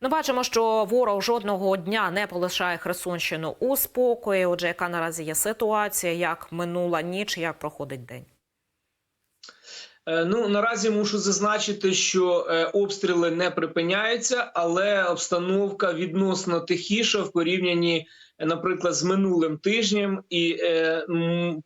Ну, бачимо, що ворог жодного дня не полишає Херсонщину у спокої. Отже, яка наразі є ситуація, як минула ніч, як проходить день? Е, Ну наразі мушу зазначити, що е, обстріли не припиняються, але обстановка відносно тихіша в порівнянні, наприклад, з минулим тижнем, і е,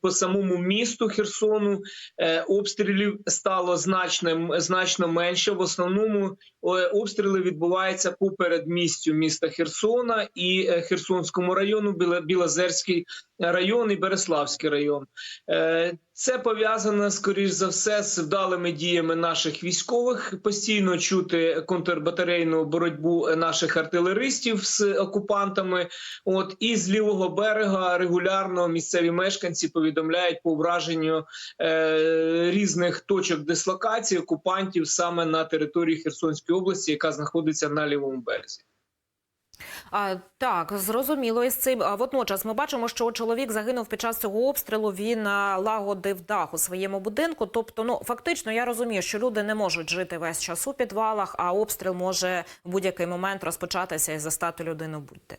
по самому місту Херсону е, обстрілів стало значно, значно менше. В основному е, обстріли відбуваються по передмістю міста Херсона і Херсонському району, Білозерський район і Береславський район. Це пов'язано скоріш за все з вдалими діями наших військових. Постійно чути контрбатарейну боротьбу наших артилеристів з окупантами. От і з лівого берега регулярно місцеві мешканці повідомляють по враженню е, різних точок дислокації окупантів саме на території Херсонської області, яка знаходиться на лівому березі. А, так, зрозуміло із цим. А водночас ми бачимо, що чоловік загинув під час цього обстрілу. Він лагодив дах у своєму будинку. Тобто, ну фактично, я розумію, що люди не можуть жити весь час у підвалах, а обстріл може в будь-який момент розпочатися і застати людину будь-де.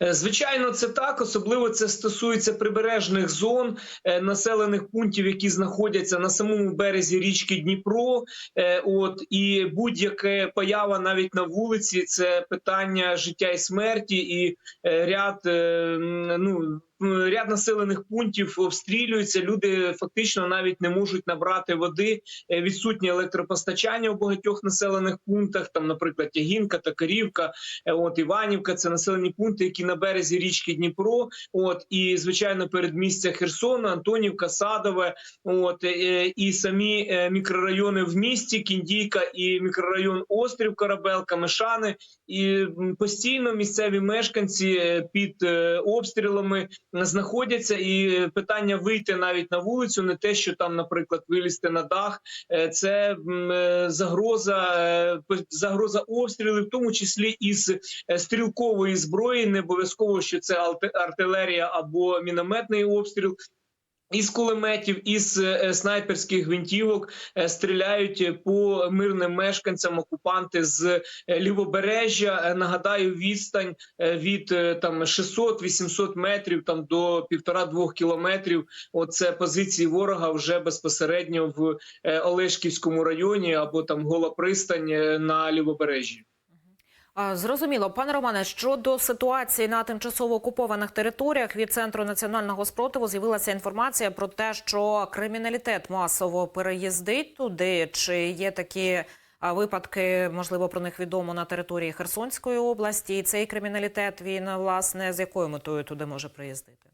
Звичайно, це так. Особливо це стосується прибережних зон е, населених пунктів, які знаходяться на самому березі річки Дніпро. Е, От і будь-яке поява навіть на вулиці це питання життя і смерті, і е, ряд е, ну. Ряд населених пунктів обстрілюються. Люди фактично навіть не можуть набрати води. Е, Відсутнє електропостачання у багатьох населених пунктах. Там, наприклад, Тягінка, Токарівка, Е, От Іванівка це населені пункти, які на березі річки Дніпро. От і звичайно, передмістя Херсона, Антонівка, Садове. От е, і самі е, мікрорайони в місті, Кіндійка і мікрорайон Острів, Корабелка, Мешани. І постійно місцеві мешканці е, під обстрілами знаходяться. І питання вийти навіть на вулицю, не те, що там, наприклад, вилізти на дах. Це загроза, загроза обстрілів, в тому числі із стрілкової зброї. Не обов'язково, що це артилерія або мінометний обстріл. Із кулеметів, із е, снайперських гвинтівок е, стріляють е, по мирним мешканцям окупанти з е, лівобережжя. Е, Нагадаю, відстань е, від е, там 600-800 метрів там до півтора-двох кілометрів. Оце позиції ворога вже безпосередньо в е, Олешківському районі або там Гола пристань е, на лівобережжі. Зрозуміло, пане Романе, щодо ситуації на тимчасово окупованих територіях від центру національного спротиву з'явилася інформація про те, що криміналітет масово переїздить туди. Чи є такі випадки, можливо, про них відомо на території Херсонської області? І цей криміналітет він власне з якою метою туди може приїздити?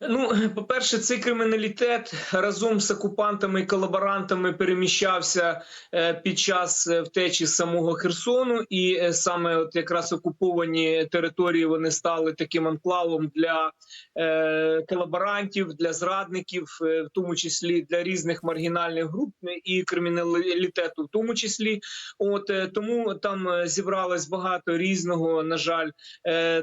Ну, по-перше, цей криміналітет разом з окупантами і колаборантами переміщався е, під час е, втечі з самого Херсону, і е, саме от якраз окуповані території вони стали таким анклавом для колаборантів, для зрадників, в тому числі для різних маргінальних груп е, і криміналітету, в тому числі. От тому там зібралось багато різного, на жаль,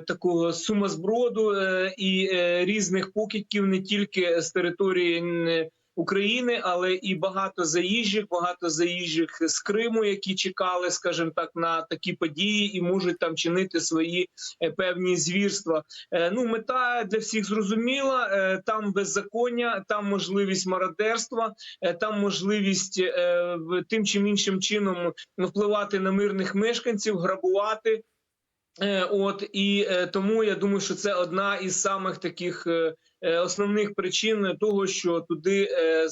такого сумозброду і різних покидьків не тільки з території України, але і багато заїжджих, багато заїжджих з Криму, які чекали, скажімо так, на такі події і можуть там чинити свої е, певні звірства. Е, Ну, мета для всіх зрозуміла. Е, Там беззаконня, там можливість мародерства, там можливість тим чи іншим чином впливати на мирних мешканців, грабувати. От і тому я думаю, що це одна із самих таких основних причин того, що туди е,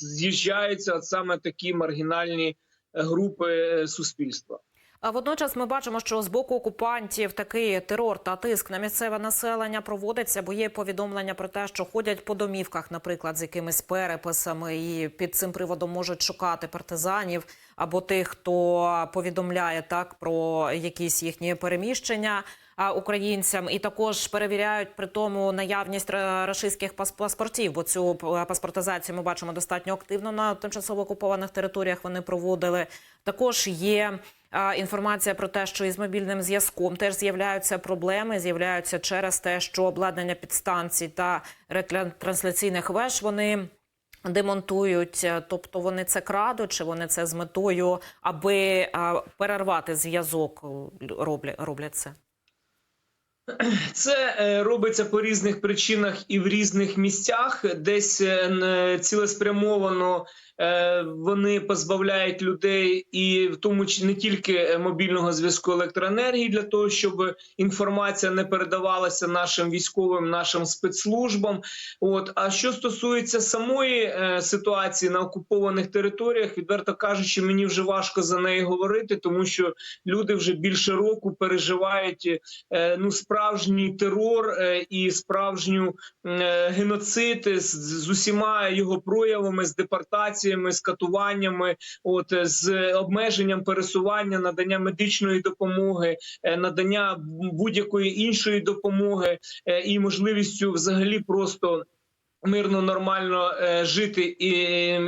з'їжджаються саме такі маргінальні е, групи е, суспільства. А водночас ми бачимо, що з боку окупантів такий терор та тиск на місцеве населення проводиться, бо є повідомлення про те, що ходять по домівках, наприклад, з якимись переписами, і під цим приводом можуть шукати партизанів або тих, хто повідомляє так про якісь їхні переміщення українцям, і також перевіряють при тому наявність ра- рашистських паспортів. Бо цю паспортизацію ми бачимо достатньо активно на тимчасово окупованих територіях. Вони проводили. Також є інформація про те, що із мобільним зв'язком теж з'являються проблеми. З'являються через те, що обладнання підстанцій та ретрансляційних веж вони демонтують. Тобто вони це крадуть, чи вони це з метою, аби перервати зв'язок е, роблять це? Це е, робиться по різних причинах і в різних місцях. Десь е, цілеспрямовано е, вони позбавляють людей, і в тому не тільки мобільного зв'язку електроенергії, для того, щоб інформація не передавалася нашим військовим, нашим спецслужбам. От а що стосується самої ситуації на окупованих територіях, відверто кажучи, мені вже важко за неї говорити, тому що люди вже більше року переживають ну справжній терор е, і справжню е, геноцид з, усіма його проявами, з депортаціями, з катуваннями, от е, з обмеженням пересування, надання медичної допомоги, надання будь-якої іншої допомоги і можливістю взагалі просто. Мирно нормально е, жити і,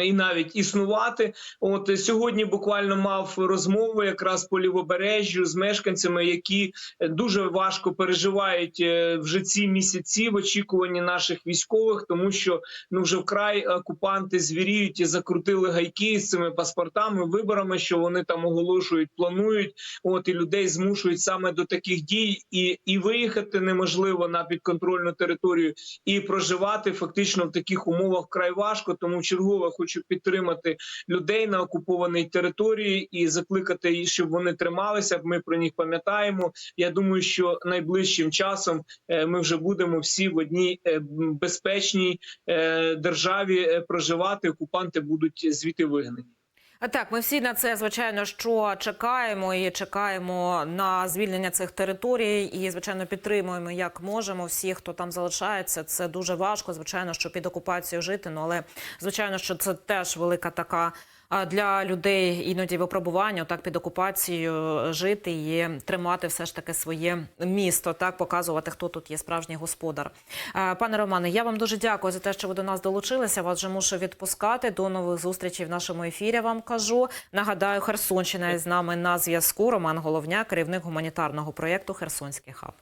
і навіть існувати. От е, сьогодні буквально мав розмову якраз по лівобережжю з мешканцями, які е, дуже важко переживають е, вже ці місяці в очікуванні наших військових, тому що ну вже вкрай окупанти звіріють і закрутили гайки з цими паспортами, виборами, що вони там оголошують, планують. От і людей змушують саме до таких дій, і, і виїхати неможливо на підконтрольну територію, і проживати фактично в таких умовах край важко. Тому чергове хочу підтримати людей на окупованій території і закликати їх, щоб вони трималися. Ми про них пам'ятаємо. Я думаю, що найближчим часом е, ми вже будемо всі в одній е, безпечній е, державі проживати. Окупанти будуть звідти вигнані. Так, ми всі на це звичайно що чекаємо і чекаємо на звільнення цих територій, і звичайно підтримуємо як можемо. Всі, хто там залишається, це дуже важко. Звичайно, що під окупацією жити. Ну але звичайно, що це теж велика така. Для людей іноді випробування так під окупацією жити і тримати все ж таки своє місто, так показувати, хто тут є справжній господар. Е, Пане Романе, я вам дуже дякую за те, що ви до нас долучилися. Вас вже мушу відпускати. До нових зустрічей в нашому ефірі. Вам кажу. Нагадаю, Херсонщина із нами на зв'язку. Роман Головня, керівник гуманітарного проєкту Херсонський хаб.